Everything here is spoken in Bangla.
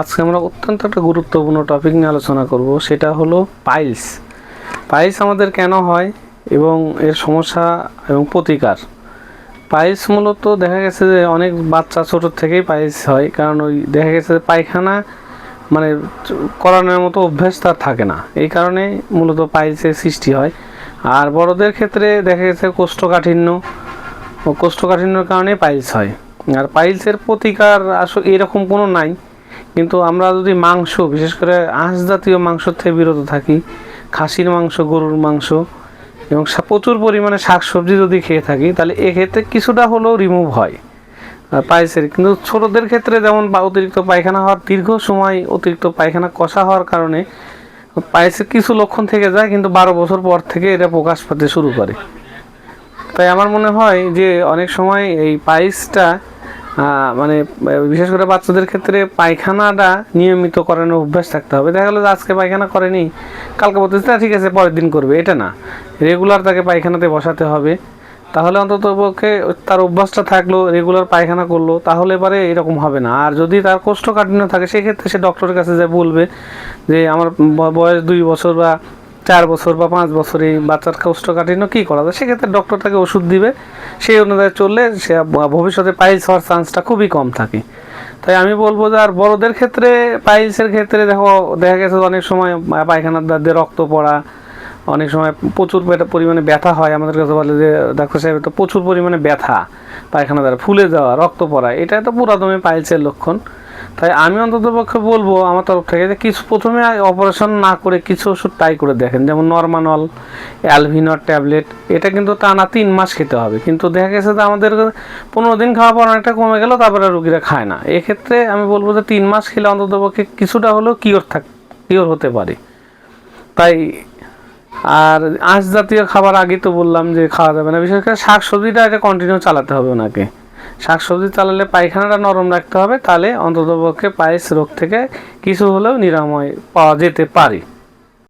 আজকে আমরা অত্যন্ত একটা গুরুত্বপূর্ণ টপিক নিয়ে আলোচনা করব, সেটা হলো পাইলস পাইলস আমাদের কেন হয় এবং এর সমস্যা এবং প্রতিকার? পাইলস মূলত দেখা গেছে যে অনেক বাচ্চা ছোট থেকেই পাইলস হয়, কারণ ওই দেখা গেছে যে পায়খানা মানে করানোর মতো অভ্যাস তার থাকে না। এই কারণে মূলত পাইলসের সৃষ্টি হয়। আর বড়দের ক্ষেত্রে দেখা গেছে কোষ্ঠকাঠিন্য কোষ্ঠকাঠিন্যর কারণে পাইলস হয়। আর পাইলসের প্রতিকার আসলে এরকম কোনো নাই। কিন্তু আমরা যদি মাংস বিশেষ করে আঁশ জাতীয় মাংস থেকে বিরত থাকি খাসির মাংস গরুর মাংস এবং প্রচুর পরিমাণে শাকসবজি যদি খেয়ে থাকি তাহলে এক্ষেত্রে কিছুটা হলেও রিমুভ হয় পায়েসের কিন্তু ছোটদের ক্ষেত্রে যেমন অতিরিক্ত পায়খানা হওয়ার দীর্ঘ সময় অতিরিক্ত পায়খানা কষা হওয়ার কারণে পায়েসের কিছু লক্ষণ থেকে যায় কিন্তু বারো বছর পর থেকে এটা প্রকাশ পেতে শুরু করে। তাই আমার মনে হয় যে অনেক সময় এই আহ, মানে বিশেষ করে বাচ্চাদের ক্ষেত্রে পায়খানাটা নিয়মিত করানোর অভ্যাস থাকতে হবে। দেখা গেলো যে আজকে পায়খানা করেনি কালকে বলতেছে "না, ঠিক আছে পরের দিন করবে। এটা না। রেগুলার তাকে পায়খানাতে বসাতে হবে। তাহলে অন্তত পক্ষে তার অভ্যাসটা থাকল রেগুলার পায়খানা করল তাহলে এবারে এরকম হবে না। আর যদি তার কোষ্ঠকাঠিন্য থাকে সেক্ষেত্রে সে ডক্টরের কাছে যে বলবে যে আমার বয়স দুই বছর বা চার বছর বা পাঁচ বছর বাচ্চার কোষ্ঠকাঠিন্য কী করা যায়? সেক্ষেত্রে ডক্টর তাকে ওষুধ দিবে। সেই অনুযায়ী চললে সে ভবিষ্যতে পাইলস হওয়ার চান্সটা খুবই কম থাকে। তাই আমি বলব যে আর বড়দের ক্ষেত্রে পাইলসের ক্ষেত্রে দেখো, দেখা গেছে অনেক সময় পায়খানার দাঁত দিয়ে রক্ত পড়া, অনেক সময় প্রচুর পরিমাণে ব্যথা হয়। আমাদের কাছে বলে যে, ডাক্তার সাহেব, তো প্রচুর পরিমাণে ব্যথা পায়খানা দ্বারা ফুলে যাওয়া, রক্ত পড়া, এটা তো পুরাদমে পাইলসের লক্ষণ। তাই আমি অন্তত পক্ষে বলব আমার তরফ থেকে যে কিছু প্রথমে অপারেশন না করে কিছু ওষুধ ট্রাই করে দেখেন। যেমন নর্মানল অ্যালভিনর ট্যাবলেট এটা কিন্তু টানা তিন মাস খেতে হবে। কিন্তু দেখা গেছে যে আমাদের পনেরো দিন খাওয়া পর অনেকটা কমে গেল, তারপরে রুগীরা খায় না। এক্ষেত্রে আমি বলব যে তিন মাস খেলে অন্তত পক্ষে কিছুটা হলেও কিওর থাক কিওর হতে পারে। তাই আর আঁশ জাতীয় খাবার আগে তো বললাম যে খাওয়া যাবে না। বিশেষ করে শাক সবজিটা এটা কন্টিনিউ চালাতে হবে ওনাকে। শাক সবজি চালালে পায়খানাটা নরম রাখতে হবে, তাহলে অন্ততপক্ষে পায়েস রোগ থেকে কিছু হলেও নিরাময় পাওয়া যেতে পারে।